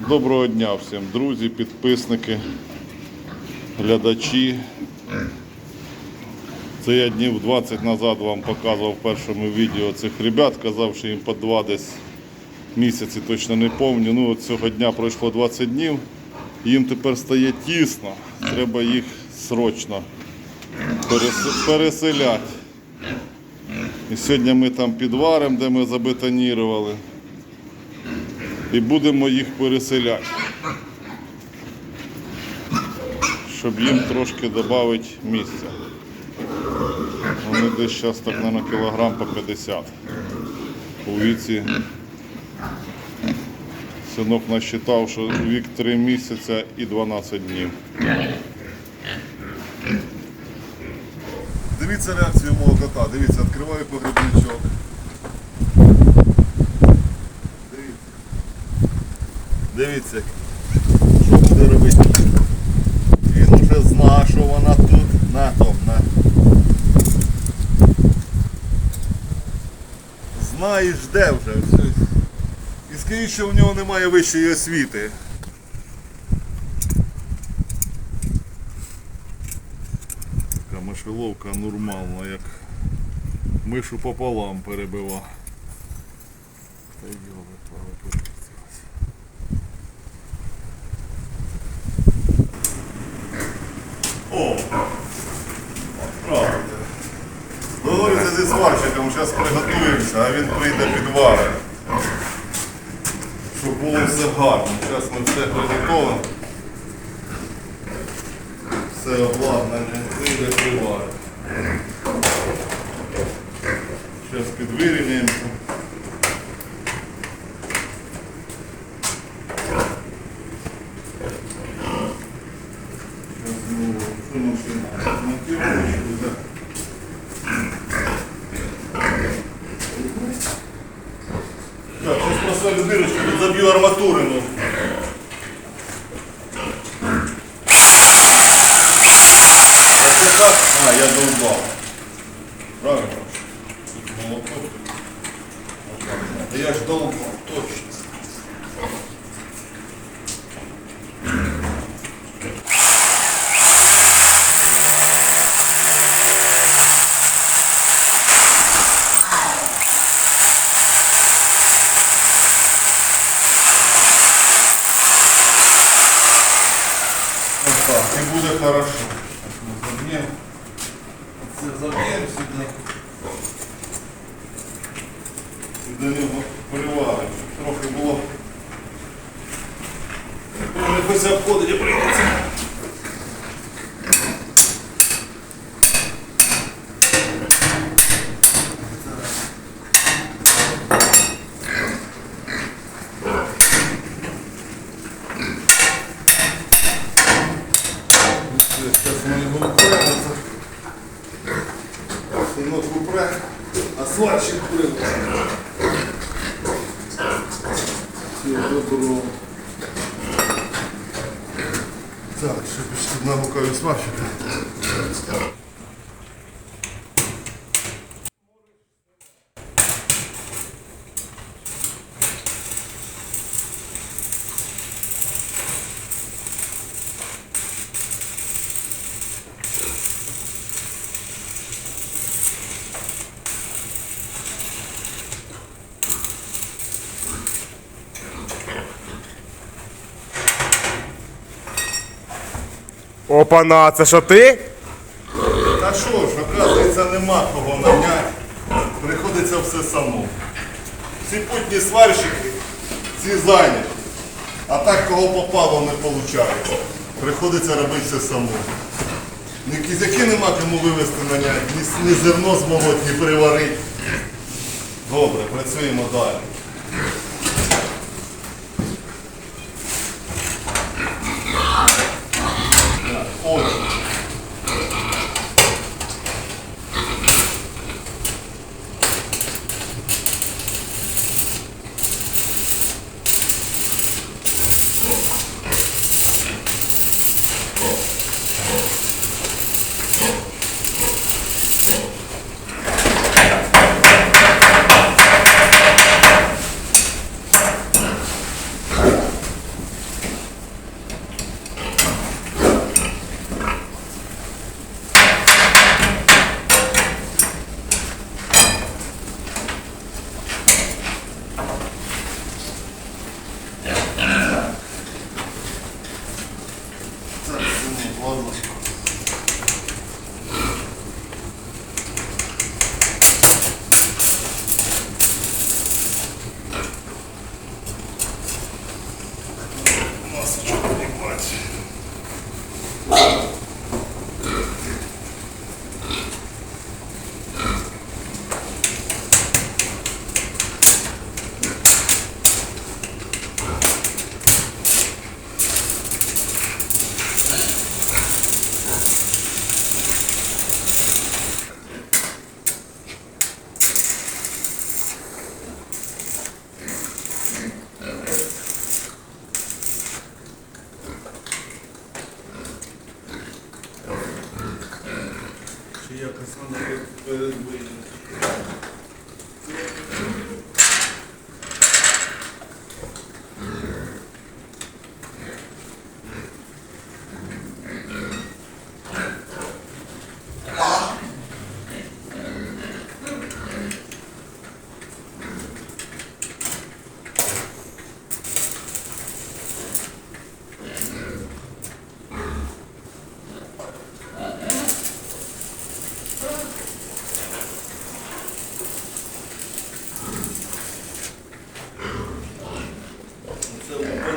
Доброго дня всім, друзі, підписники, глядачі. Це я днів 20 назад вам показував в першому відео цих ребят, казав, що їм по два десь місяці точно не пам'ятаю. Ну от цього дня пройшло 20 днів. Їм тепер стає тісно, треба їх срочно переселяти. І сьогодні ми там підваримо, де ми забетонірували. І будемо їх переселяти. Щоб їм трошки додати місця. Вони десь зараз так на кілограм по 50. У віці синок насчитав, що вік 3 місяця і 12 днів. Дивіться реакцію мого кота. Дивіться, відкриваю погребничок. Дивіться. Дивіться, що буде робити. Він уже знає, що вона тут. На Том, на. Знає і вже. І скажіть, що в нього немає вищої освіти. Така мишеловка нормальна, як мишу пополам перебива. Та йоли, О! Договорюся зі сварщиком, зараз приготуємося, а він прийде підварить. Щоб було все гарно. Зараз ми все приготовимо. Все обладнання прийде приварить. Зараз підвирівняємося. Зараз знову цю машину монтировочку, да. Так, сейчас просто дырочку тут забью арматурину. А, я долбал. Правильно? Молоток. Да я ж долбал, точно. Вот так, и будет хорошо. Так, мы забьем. Все забьем сюда. И до привалимо, щоб трохи було. Не хочеться обходити, прийдеться. Зараз tak, żebyś tu na pokoju spasił. Опана, це що ти? Та що ж, оказується, нема кого наняти. Приходиться все само. Всі путні сварщики, ці зайняті. А так кого попало не виходить. Приходиться робити все само. Ні кізяки нема кому вивезти наняти, ні, ні зерно змолоть, ні приварити. Добре, працюємо далі.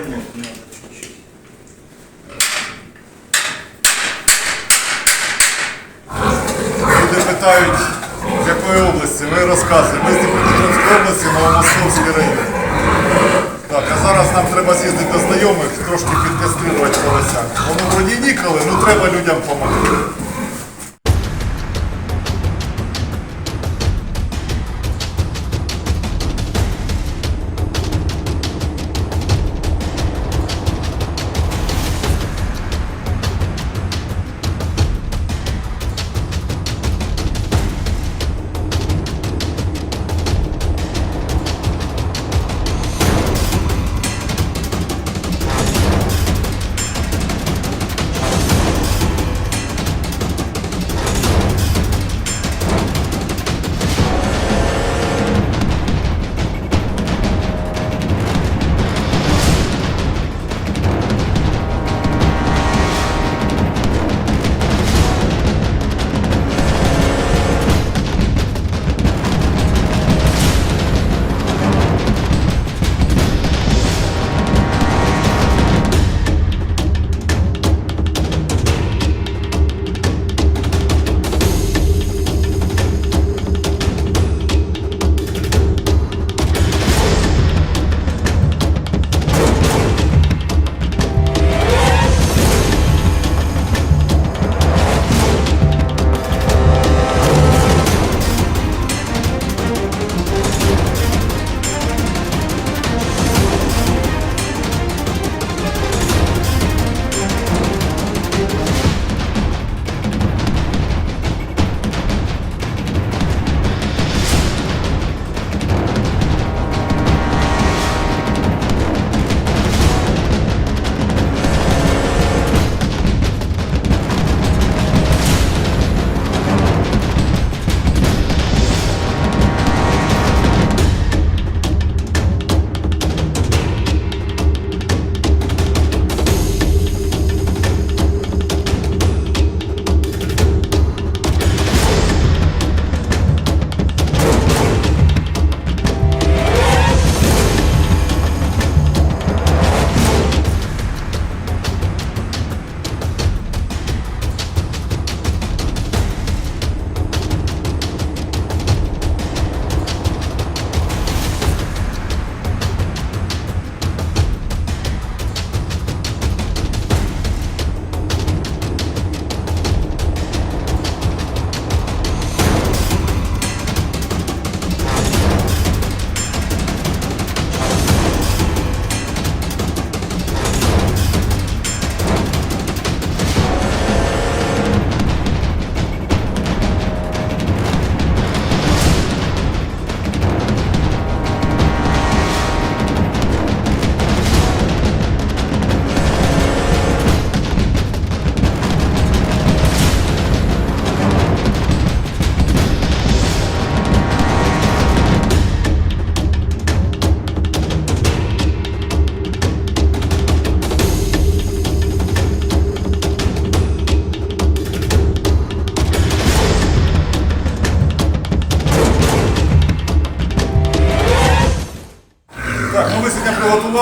Люди питають, з якої області, ми розказуємо. Ми з Дніпропетровської області, Новомосковський район. Так, а зараз нам треба з'їздити до знайомих, трошки підкаструвати поросят. Воно вроді ніколи, ну треба людям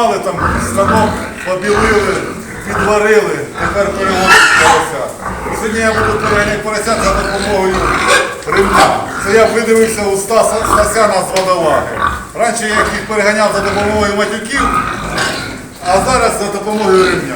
допомогти. станок побілили, підварили, тепер переводять поросят. Сьогодні я буду переганяти поросят за допомогою ремня. Це я видивився у Стаса Стасяна з водолаги. Раніше я їх переганяв за допомогою матюків, а зараз за допомогою ремня.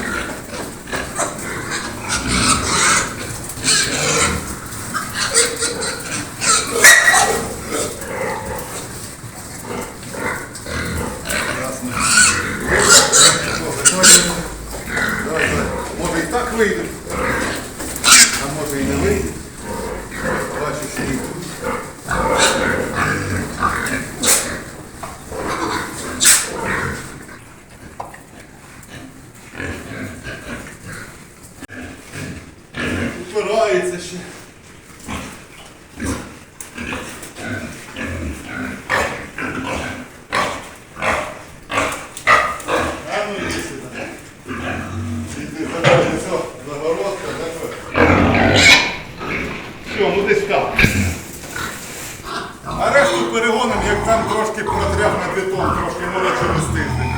там трошки протряхне бетон, трошки може через тиждень.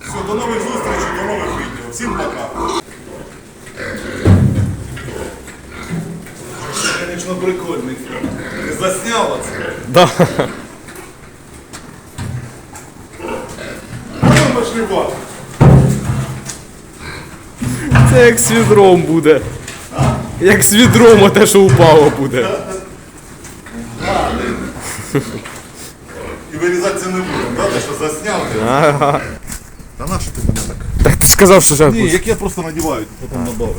Все, до нових зустрічей, до нових відео. Всім пока. Конечно, прикольний фільм. Ти засняла це? Да. А ну пошли в ад. Це як з відром буде. Як з відром те, що упало буде. І вирізати це не будемо, да? Ти що засняв? Ага. Та на що ти мене так? Так ти ж сказав, що зараз. Ні, як я просто надіваю, потім добавив.